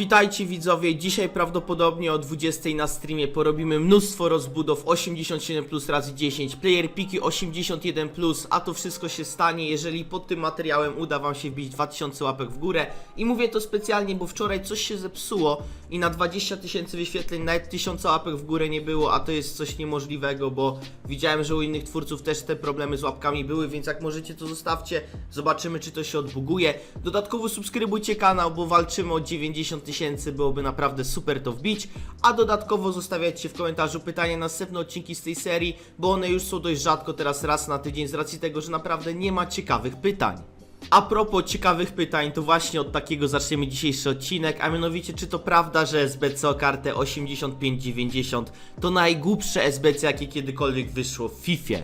Witajcie widzowie, dzisiaj prawdopodobnie o 20 na streamie porobimy mnóstwo rozbudów. 87 plus razy 10, player piki 81 plus, a to wszystko się stanie, jeżeli pod tym materiałem uda wam się wbić 2000 łapek w górę. I mówię to specjalnie, bo wczoraj coś się zepsuło i na 20 tysięcy wyświetleń nawet 1000 łapek w górę nie było, a to jest coś niemożliwego, bo widziałem, że u innych twórców też te problemy z łapkami były, więc jak możecie to zostawcie, zobaczymy czy to się odbuguje. Dodatkowo subskrybujcie kanał, bo walczymy o 90 tysięcy, byłoby naprawdę super to wbić, a dodatkowo zostawiajcie w komentarzu pytania na następne odcinki z tej serii, bo one już są dość rzadko teraz raz na tydzień z racji tego, że naprawdę nie ma ciekawych pytań. A propos ciekawych pytań, to właśnie od takiego zaczniemy dzisiejszy odcinek, a mianowicie czy to prawda, że SBC o kartę 8590 to najgłupsze SBC jakie kiedykolwiek wyszło w FIFA?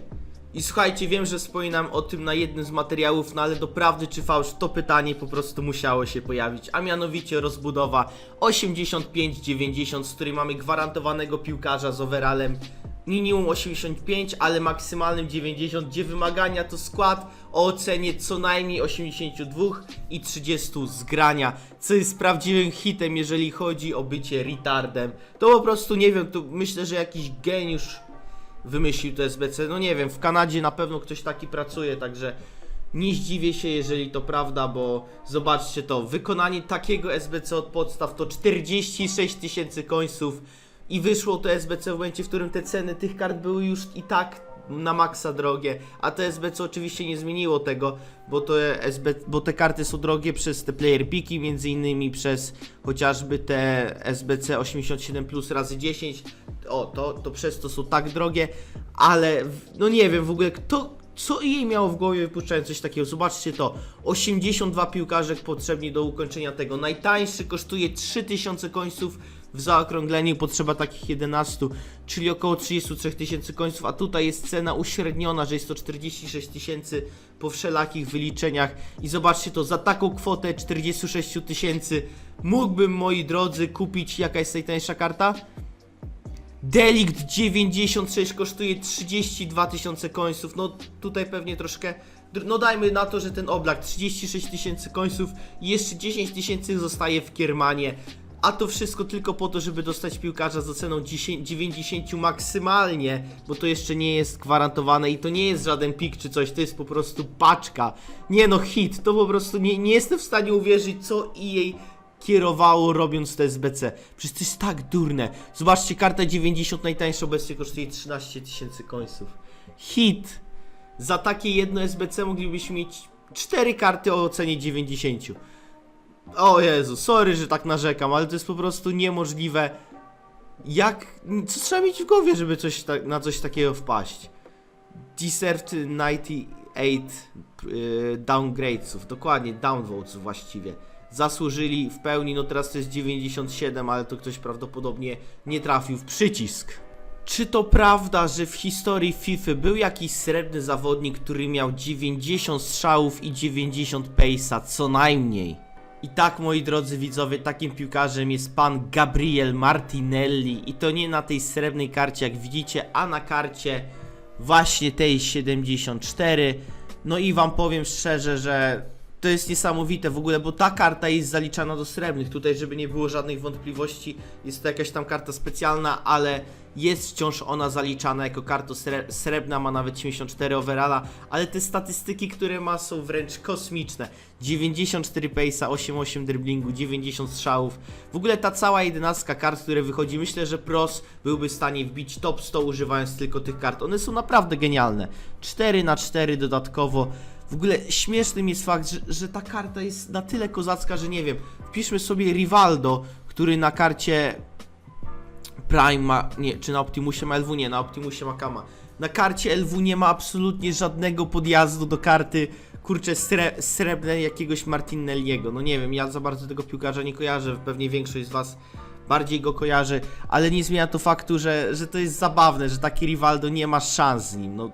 I słuchajcie, wiem, że wspominam o tym na jednym z materiałów, no ale do prawdy czy fałsz to pytanie po prostu musiało się pojawić, a mianowicie rozbudowa 85-90, z której mamy gwarantowanego piłkarza z overallem minimum 85, ale maksymalnym 90, gdzie wymagania to skład o ocenie co najmniej 82 i 30 z grania, co jest prawdziwym hitem, jeżeli chodzi o bycie retardem. To po prostu nie wiem, tu myślę, że jakiś geniusz wymyślił to SBC. No nie wiem, w Kanadzie na pewno ktoś taki pracuje, także nie zdziwię się, jeżeli to prawda, bo zobaczcie to, wykonanie takiego SBC od podstaw to 46 tysięcy końców i wyszło to SBC w momencie, w którym te ceny tych kart były już i tak na maksa drogie, a to SBC oczywiście nie zmieniło tego, bo, to SB, bo te karty są drogie przez te player piki, między innymi przez chociażby te SBC 87 plus razy 10, o, to, to przez to są tak drogie, ale no nie wiem w ogóle kto, co jej miało w głowie wypuszczając coś takiego, zobaczcie to, 82 piłkarze potrzebni do ukończenia tego, najtańszy kosztuje 3000 końców, w zaokrągleniu potrzeba takich 11, czyli około 33 tysięcy końców, a tutaj jest cena uśredniona, że jest to 46 tysięcy po wszelakich wyliczeniach. I zobaczcie to, za taką kwotę 46 tysięcy mógłbym moi drodzy kupić, jaka jest najtańsza karta? Delikt 96 kosztuje 32 tysiące końców. No tutaj pewnie troszkę. No dajmy na to, że ten oblak 36 tysięcy końców i jeszcze 10 tysięcy zostaje w Kiermanie. A to wszystko tylko po to, żeby dostać piłkarza z oceną 10, 90 maksymalnie, bo to jeszcze nie jest gwarantowane i to nie jest żaden pik czy coś, to jest po prostu paczka. Nie no, hit, to po prostu nie, nie jestem w stanie uwierzyć, co jej kierowało robiąc te SBC. Przecież to jest tak durne. Zobaczcie, karta 90 najtańsza obecnie kosztuje 13 tysięcy końców. Hit! Za takie jedno SBC moglibyśmy mieć 4 karty o ocenie 90. O Jezu, sorry, że tak narzekam, ale to jest po prostu niemożliwe. Jak. Co trzeba mieć w głowie, żeby coś ta, na coś takiego wpaść? Deserved 98 yy, downgradesów, dokładnie downvotes właściwie. Zasłużyli w pełni, no teraz to jest 97, ale to ktoś prawdopodobnie nie trafił w przycisk. Czy to prawda, że w historii FIFA był jakiś srebrny zawodnik, który miał 90 strzałów i 90 pace'a co najmniej? I tak, moi drodzy widzowie, takim piłkarzem jest pan Gabriel Martinelli i to nie na tej srebrnej karcie, jak widzicie, a na karcie właśnie tej 74. No i wam powiem szczerze, że to jest niesamowite w ogóle, bo ta karta jest zaliczana do srebrnych. Tutaj, żeby nie było żadnych wątpliwości, jest to jakaś tam karta specjalna, ale jest wciąż ona zaliczana jako karta sre srebrna, ma nawet 74 overalla, ale te statystyki, które ma są wręcz kosmiczne. 94 pace'a, 88 driblingu, 90 strzałów. W ogóle ta cała jedenastka kart, które wychodzi, myślę, że Pros byłby w stanie wbić top 100 używając tylko tych kart. One są naprawdę genialne. 4 na 4 dodatkowo. W ogóle śmiesznym jest fakt, że, że ta karta jest na tyle kozacka, że nie wiem. Wpiszmy sobie Rivaldo, który na karcie Prime ma, nie, czy na Optimusie ma LW? Nie, na Optimusie ma Kama. Na karcie LW nie ma absolutnie żadnego podjazdu do karty, kurczę, sre, srebrnej jakiegoś Martinelliego. No nie wiem, ja za bardzo tego piłkarza nie kojarzę, pewnie większość z was bardziej go kojarzy, ale nie zmienia to faktu, że, że to jest zabawne, że taki Rivaldo nie ma szans z nim. No,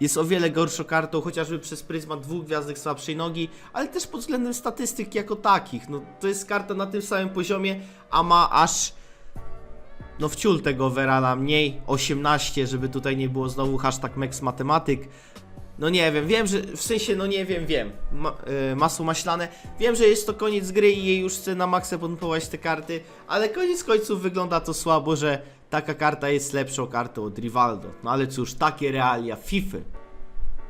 jest o wiele gorszą kartą, chociażby przez pryzmat dwóch gwiazdek słabszej nogi, ale też pod względem statystyk jako takich. No, to jest karta na tym samym poziomie, a ma aż no wciul tego overalla mniej, 18, żeby tutaj nie było znowu hashtag Max Matematyk. no nie wiem, wiem, że w sensie, no nie wiem, wiem, ma, y, masło maślane, wiem, że jest to koniec gry i jej już chcę na maksa pompować te karty, ale koniec końców wygląda to słabo, że taka karta jest lepszą kartą od Rivaldo. No ale cóż, takie realia FIFA.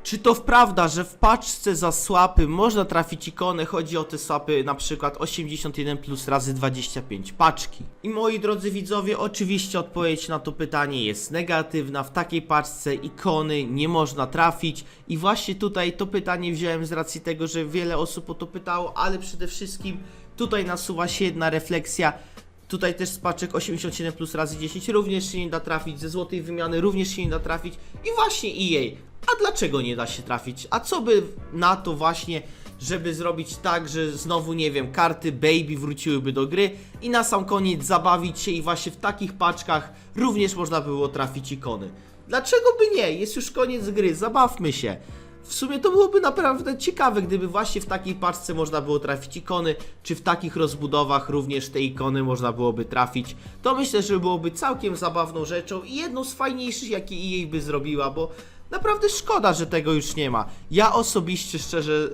Czy to prawda, że w paczce za słapy można trafić ikonę? Chodzi o te słapy na przykład 81 plus razy 25 paczki. I moi drodzy widzowie, oczywiście odpowiedź na to pytanie jest negatywna. W takiej paczce ikony nie można trafić. I właśnie tutaj to pytanie wziąłem z racji tego, że wiele osób o to pytało, ale przede wszystkim tutaj nasuwa się jedna refleksja. Tutaj też z paczek 87 plus razy 10 również się nie da trafić, ze złotej wymiany również się nie da trafić i właśnie EA. A dlaczego nie da się trafić? A co by na to właśnie, żeby zrobić tak, że znowu nie wiem, karty Baby wróciłyby do gry i na sam koniec zabawić się i właśnie w takich paczkach również można było trafić ikony. Dlaczego by nie? Jest już koniec gry, zabawmy się. W sumie to byłoby naprawdę ciekawe, gdyby właśnie w takiej paczce można było trafić ikony, czy w takich rozbudowach również te ikony można byłoby trafić. To myślę, że byłoby całkiem zabawną rzeczą i jedną z fajniejszych, jakie EA by zrobiła, bo naprawdę szkoda, że tego już nie ma. Ja osobiście szczerze,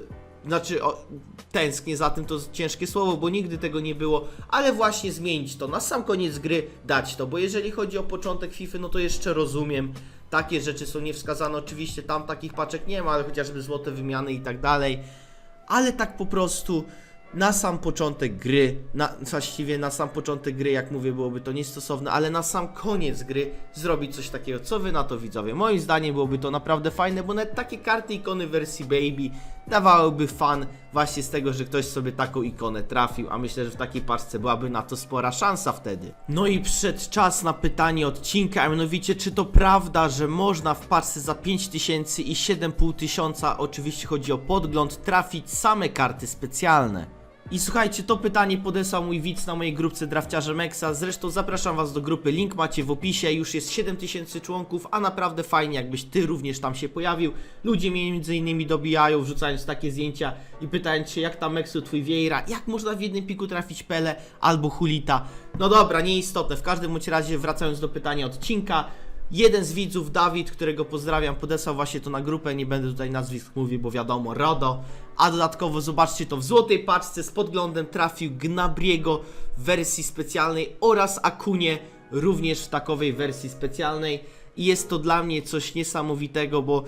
znaczy o, tęsknię za tym, to ciężkie słowo, bo nigdy tego nie było, ale właśnie zmienić to, na sam koniec gry dać to, bo jeżeli chodzi o początek FIFA, no to jeszcze rozumiem, takie rzeczy są niewskazane, oczywiście tam takich paczek nie ma, ale chociażby złote wymiany i tak dalej, ale tak po prostu na sam początek gry, na, właściwie na sam początek gry, jak mówię, byłoby to niestosowne, ale na sam koniec gry zrobić coś takiego. Co wy na to widzowie? Moim zdaniem byłoby to naprawdę fajne, bo nawet takie karty ikony wersji Baby dawałyby fan właśnie z tego, że ktoś sobie taką ikonę trafił, a myślę, że w takiej paczce byłaby na to spora szansa wtedy. No i przyszedł czas na pytanie odcinka, a mianowicie, czy to prawda, że można w paczce za 5000 i 7500, oczywiście chodzi o podgląd, trafić same karty specjalne? I słuchajcie, to pytanie podesłał mój widz na mojej grupce Drafciarze Mexa. Zresztą zapraszam was do grupy, link macie w opisie. Już jest 7000 członków, a naprawdę fajnie, jakbyś ty również tam się pojawił. Ludzie mnie między innymi dobijają, wrzucając takie zdjęcia i pytając się, jak tam Mexu twój Vieira, jak można w jednym piku trafić Pele albo Hulita. No dobra, nieistotne. W każdym bądź razie, wracając do pytania odcinka. Jeden z widzów, Dawid, którego pozdrawiam, podesłał właśnie to na grupę, nie będę tutaj nazwisk mówił, bo wiadomo, RODO. A dodatkowo zobaczcie to w złotej paczce z podglądem trafił Gnabriego w wersji specjalnej oraz Akunie również w takowej wersji specjalnej. I jest to dla mnie coś niesamowitego, bo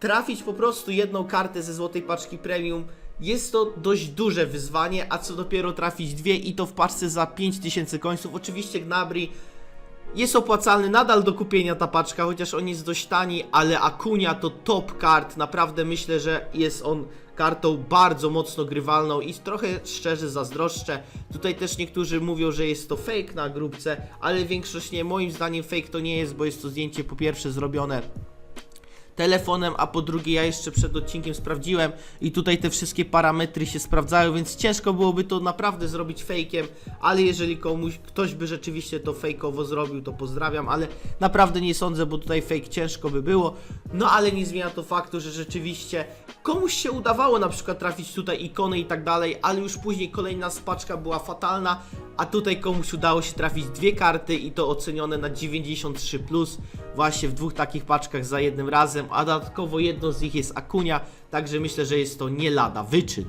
trafić po prostu jedną kartę ze złotej paczki premium jest to dość duże wyzwanie, a co dopiero trafić dwie i to w paczce za 5000 końców. Oczywiście Gnabry jest opłacalny nadal do kupienia ta paczka, chociaż on jest dość tani, ale Akunia to top kart. Naprawdę myślę, że jest on kartą bardzo mocno grywalną i trochę szczerze zazdroszczę. Tutaj też niektórzy mówią, że jest to fake na grupce, ale większość nie. Moim zdaniem fake to nie jest, bo jest to zdjęcie po pierwsze zrobione telefonem, a po drugie ja jeszcze przed odcinkiem sprawdziłem i tutaj te wszystkie parametry się sprawdzają, więc ciężko byłoby to naprawdę zrobić fejkiem, ale jeżeli komuś, ktoś by rzeczywiście to fejkowo zrobił, to pozdrawiam, ale naprawdę nie sądzę, bo tutaj fake ciężko by było, no ale nie zmienia to faktu, że rzeczywiście komuś się udawało na przykład trafić tutaj ikony i tak dalej, ale już później kolejna spaczka była fatalna, a tutaj komuś udało się trafić dwie karty i to ocenione na 93+, plus, właśnie w dwóch takich paczkach za jednym razem, a dodatkowo jedną z nich jest Akunia, także myślę, że jest to nie lada wyczyn.